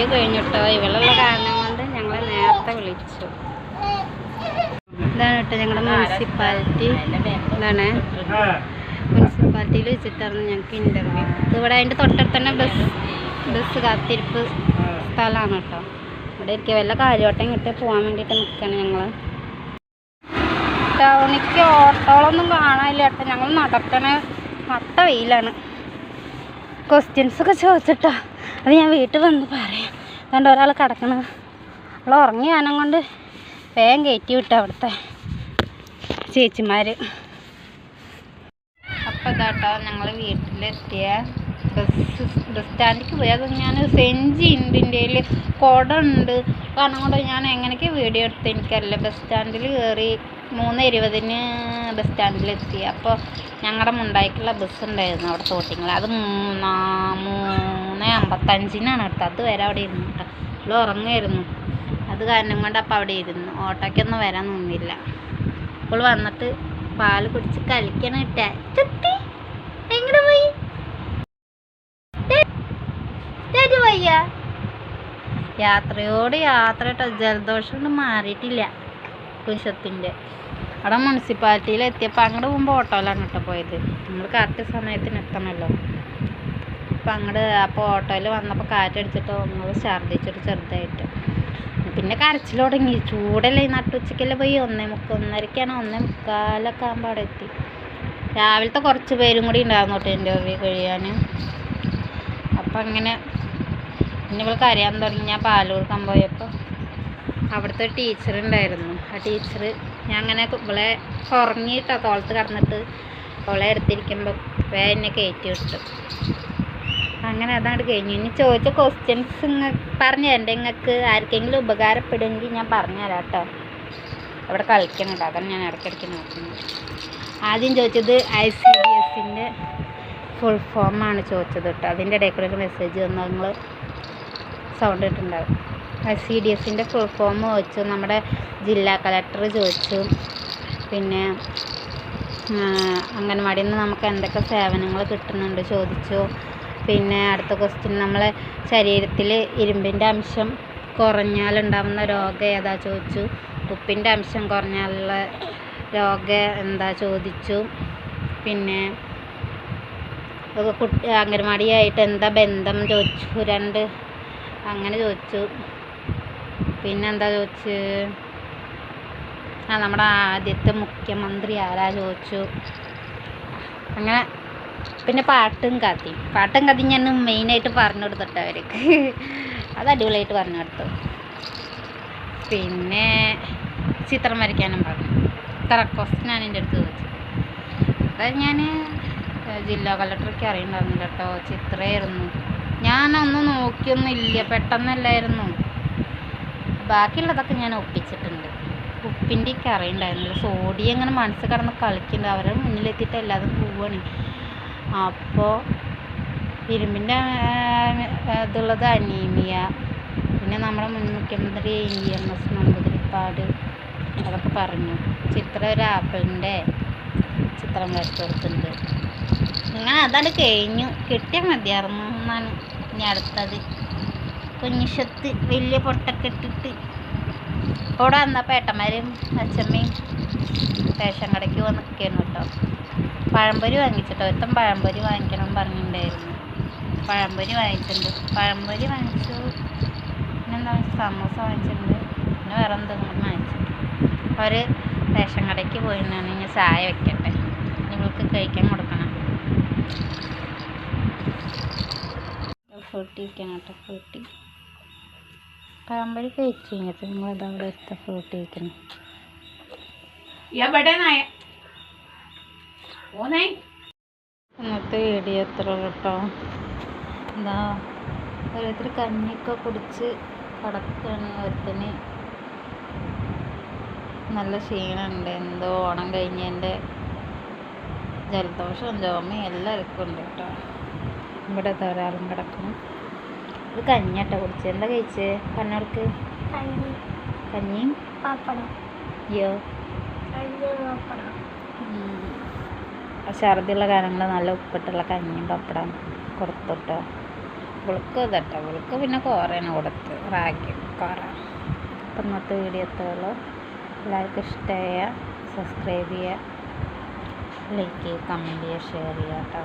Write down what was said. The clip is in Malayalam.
ഇന്റർവ്യൂ കഴിഞ്ഞിട്ടോ ഇവളുള്ള കാരണം കൊണ്ട് ഞങ്ങളെ നേരത്തെ വിളിച്ചു. ഇതാണ് കേട്ടോ ഞങ്ങളുടെ മുനിസിപ്പാലിറ്റി. ഇതാണ് മുനിസിപ്പാലിറ്റിയിൽ വെച്ചിട്ടായിരുന്നു ഞങ്ങൾക്ക് ഇന്റർവ്യൂ ഇവിടെ അതിന്റെ തൊട്ടടുത്ത് തന്നെ ബസ് ബസ് കാത്തിരിപ്പ് സ്ഥലമാണ് കേട്ടോ. ഇവിടെ ഇരിക്കുക വല്ല കാര്യവട്ടം കിട്ടി പോകാൻ വേണ്ടിയിട്ട് നിൽക്കുകയാണ് ഞങ്ങൾ ടൗണിക്ക് ഓട്ടോകളൊന്നും കാണാനില്ല കേട്ടോ. ഞങ്ങൾ നടക്കണ നട്ട വെയിലാണ്. ക്വസ്റ്റ്യൻസ് ഒക്കെ ചോദിച്ചിട്ടോ. അത് ഞാൻ വീട്ടിൽ വന്ന് പറയാം. അതുകൊണ്ട് ഒരാൾ കിടക്കണ. അവൾ ഉറങ്ങി കൊണ്ട് വേഗം കയറ്റി വിട്ടു അവിടുത്തെ ചേച്ചിമാർ അപ്പോൾ ഇതാട്ടോ ഞങ്ങൾ വീട്ടിലെത്തിയ. ബസ് ബസ് സ്റ്റാൻഡിലേക്ക് അത് ഞാൻ സെഞ്ചി ഉണ്ട് ഇന്ത്യയിൽ കുട ഉണ്ട്. കാരണം കൊണ്ട് ഞാൻ എങ്ങനെയൊക്കെ വീഡിയോ എടുത്ത് എനിക്കറിയില്ല. ബസ് സ്റ്റാൻഡിൽ കയറി മൂന്ന് ഇരുപതിന് ബസ് സ്റ്റാൻഡിലെത്തി അപ്പോൾ ഞങ്ങളുടെ മുണ്ടായിക്കുള്ള ബസ് ഉണ്ടായിരുന്നു അവിടെ തോട്ടിങ്ങൾ അത് മൂന്നാ അമ്പത്തഞ്ചിനാണ് എടുത്തത് അതുവരെ അവിടെ ഇരുന്നു കേട്ടോ. അവൾ ഉറങ്ങായിരുന്നു. അത് കാരണം കൊണ്ട് അപ്പോൾ അവിടെ ഇരുന്നു. ഓട്ടോയ്ക്കൊന്നും വരാൻ നിന്നില്ല. അപ്പോൾ വന്നിട്ട് പാൽ കുടിച്ച് കളിക്കണം ചുട്ടി എങ്ങനെ പോയി? യാത്രയോട് യാത്ര കേട്ടോ. ജലദോഷം ഒന്നും മാറിയിട്ടില്ല. കുശത്തിന്റെ അവിടെ മുനിസിപ്പാലിറ്റിയിൽ എത്തിയപ്പോൾ അങ്ങോട്ട് പോകുമ്പോൾ ഓട്ടോയിലാണ് കേട്ടോ പോയത്. നമ്മൾ കറക്റ്റ് സമയത്തിന് എത്തണമല്ലോ അപ്പം അങ്ങോട്ട് അപ്പോൾ ഓട്ടോയിൽ വന്നപ്പോൾ കാറ്റടിച്ചിട്ട് ഒന്നത് ഛർദ്ദിച്ചിട്ട് ചെറുതായിട്ട്. പിന്നെ കരച്ചിൽ തുടങ്ങി. ചൂടല്ലേ നട്ടുച്ചയ്ക്കല്ലേ പോയി? ഒന്നേ മുക്ക ഒന്നരക്കാണ്. ഒന്നേ മുക്കാലൊക്കെ ആകുമ്പോൾ അവിടെ എത്തി. രാവിലത്തെ കുറച്ച് പേരും കൂടി ഉണ്ടായിരുന്നു കേട്ടോ ഇന്റർവ്യൂ കഴിയാൻ. അപ്പം അങ്ങനെ പിന്നെ ഇവൾ കരയാൻ തുടങ്ങി. ഞാൻ പാൽ കൊടുക്കാൻ പോയപ്പോൾ അവിടുത്തെ ടീച്ചർ ഉണ്ടായിരുന്നു. ആ ടീച്ചർ ഞാൻ അങ്ങനെ ഇവളെ ഉറങ്ങിയിട്ടാ തോളത്ത് കടന്നിട്ട് അവളെ എടുത്തിരിക്കുമ്പോൾ വേ എന്നെ കയറ്റി വിട്ടു. അങ്ങനെ അതാണ് കഴിഞ്ഞു. ഇനി ചോദിച്ച ക്വസ്റ്റ്യൻസ് പറഞ്ഞു തരണ്ടേ. നിങ്ങൾക്ക് ആർക്കെങ്കിലും ഉപകാരപ്പെടുമെങ്കിൽ ഞാൻ പറഞ്ഞു തരാം കേട്ടോ അവിടെ കളിക്കണുണ്ട് അതാണ് ഞാൻ ഇടയ്ക്കിടയ്ക്ക് നോക്കുന്നത്. ആദ്യം ചോദിച്ചത് ഐ സി ഡി എസിന്റെ ഫുൾ ഫോമാണ് ചോദിച്ചത് കേട്ടോ അതിന്റെ ഇടയിൽ കൂടെ മെസ്സേജ് വന്നു. നിങ്ങൾ സൗണ്ട് ഇട്ടുണ്ടാവും സി ഡി എസിന്റെ ഫുൾ ഫോം ചോദിച്ചു നമ്മുടെ ജില്ലാ കളക്ടർ ചോദിച്ചു. പിന്നെ അംഗൻവാടിയിൽ നിന്ന് നമുക്ക് എന്തൊക്കെ സേവനങ്ങൾ കിട്ടുന്നുണ്ട് ചോദിച്ചു. പിന്നെ അടുത്ത ക്വസ്റ്റ്യൻ നമ്മളെ ശരീരത്തിൽ ഇരുമ്പിന്റെ അംശം കുറഞ്ഞാലുണ്ടാവുന്ന രോഗം ഏതാ ചോദിച്ചു. ഉപ്പിന്റെ അംശം കുറഞ്ഞാലുള്ള രോഗം എന്താ ചോദിച്ചു. പിന്നെ കുട്ടി അംഗൻവാടിയായിട്ട് എന്താ ബന്ധം ചോദിച്ചു. രണ്ട് അങ്ങനെ ചോദിച്ചു. പിന്നെന്താ ചോദിച്ച്? ആ നമ്മുടെ ആദ്യത്തെ മുഖ്യമന്ത്രി ആരാ ചോദിച്ചു? അങ്ങനെ പിന്നെ പാട്ടും കഥയും. പാട്ടും കഥയും ഞാൻ മെയിനായിട്ട് പറഞ്ഞു കൊടുത്തിട്ട് അവർക്ക്. അത് അടിപൊളിയായിട്ട് പറഞ്ഞു കൊടുത്തു. പിന്നെ ചിത്രം വരയ്ക്കാനും പറഞ്ഞു. ഇത്ര ക്വസ്റ്റ്യനാണ് എന്റെ അടുത്ത് ചോദിച്ചത്. അത് ഞാൻ ജില്ലാ കളക്ടർക്ക് അറിയണ്ടായിരുന്നില്ല കേട്ടോ. ചിത്രമായിരുന്നു. ഞാനൊന്നും നോക്കിയൊന്നുമില്ല. പെട്ടെന്നല്ലായിരുന്നു. ബാക്കിയുള്ളതൊക്കെ ഞാൻ ഒപ്പിച്ചിട്ടുണ്ട്. ഉപ്പിന്റെ ഒക്കെ അറിയണ്ടായിരുന്നില്ല സോഡിയം അങ്ങനെ മനസ്സ് കിടന്ന് കളിക്കുന്നുണ്ട്. അവരുടെ മുന്നിലെത്തിയിട്ട് എല്ലാതും പോവാണ്. അപ്പോൾ ഇരുമ്പിന്റെ ഇതുള്ളത് അനീമിയ. പിന്നെ നമ്മുടെ മുൻ മുഖ്യമന്ത്രി ഇ എം എസ് നമ്പൂതിരിപ്പാട് അതൊക്കെ പറഞ്ഞു. ചിത്രം ഒരു ആപ്പിളിന്റെ ചിത്രം വരച്ചു കൊടുത്തിട്ടുണ്ട്. അങ്ങനെ അതാണ് കഴിഞ്ഞു. കിട്ടിയാൽ മതിയായിരുന്നു എന്നാണ് ഇനി അടുത്തത്. കുഞ്ഞിഷത്ത് വലിയ പൊട്ടൊക്കെ ഇട്ടിട്ട് അവിടെ വന്ന പേട്ടന്മാരും അച്ഛമ്മയും റേഷൻ കടയ്ക്ക് വന്ന് നിൽക്കുകയാണ് കേട്ടോ. പഴംപൊരി വാങ്ങിച്ചിട്ടോ ഒരുത്തം പഴംപൊരി വാങ്ങിക്കണം പറഞ്ഞിട്ടുണ്ടായിരുന്നു. പഴംപൊരി വാങ്ങിച്ചിട്ടുണ്ട്. പഴംപൊരി വാങ്ങിച്ചു. പിന്നെന്താ സമൂസ വാങ്ങിച്ചിട്ടുണ്ട്. പിന്നെ വേറെ എന്തെങ്കിലും വാങ്ങിച്ചിട്ടുണ്ട് അവർ റേഷൻ കടയ്ക്ക് പോയിട്ടാണ് ഇനി ചായ വെക്കട്ടെ. നിങ്ങൾക്ക് കഴിക്കാൻ കൊടുക്കണം. ഫ്രൂട്ടി വെക്കണം കേട്ടോ. പഴംപൊരി കഴിച്ചു കഴിഞ്ഞിട്ട് നിങ്ങളത് അവിടെ എടുത്ത ഫ്രൂട്ട് കഴിക്കണം ഇന്നത്തെ വീഡിയോ എത്ര കേട്ടോ എന്താ ഓരോരുത്തർ കഞ്ഞിയൊക്കെ കുടിച്ച് കടക്കാണ്. ഒരുത്തന് നല്ല ക്ഷീണമുണ്ട് എന്തോ ഓണം കഴിഞ്ഞതിന്റെ ജലദോഷം ചുമയും എല്ലാവർക്കും ഉണ്ട് കേട്ടോ ഇവിടെ ധാരാളം ഒരാളും കിടക്കണം ഇത് കഞ്ഞിട്ടോ കുടിച്ച്. എന്താ കഴിച്ച്? കണ്ണവർക്ക് കഞ്ഞിയും അയ്യോ. ഛർദിയുള്ള കാര്യങ്ങൾ നല്ല ഉപ്പിട്ടുള്ള കഞ്ഞിയും പപ്പടം കൊടുത്തുട്ടോ. ഇവൾക്ക് ഇതട്ടോ. ഇവൾക്ക് പിന്നെ കോറയാണ് കൊടുത്ത്. റാഗി കോറ അപ്പം ഇന്നത്തെ വീഡിയോ എത്തുള്ളൂ എല്ലാവർക്കും ഇഷ്ടമായ സബ്സ്ക്രൈബ് ചെയ്യുക ലൈക്ക് ചെയ്യുക കമന്റ് ചെയ്യുക ഷെയർ ചെയ്യുക കേട്ടോ.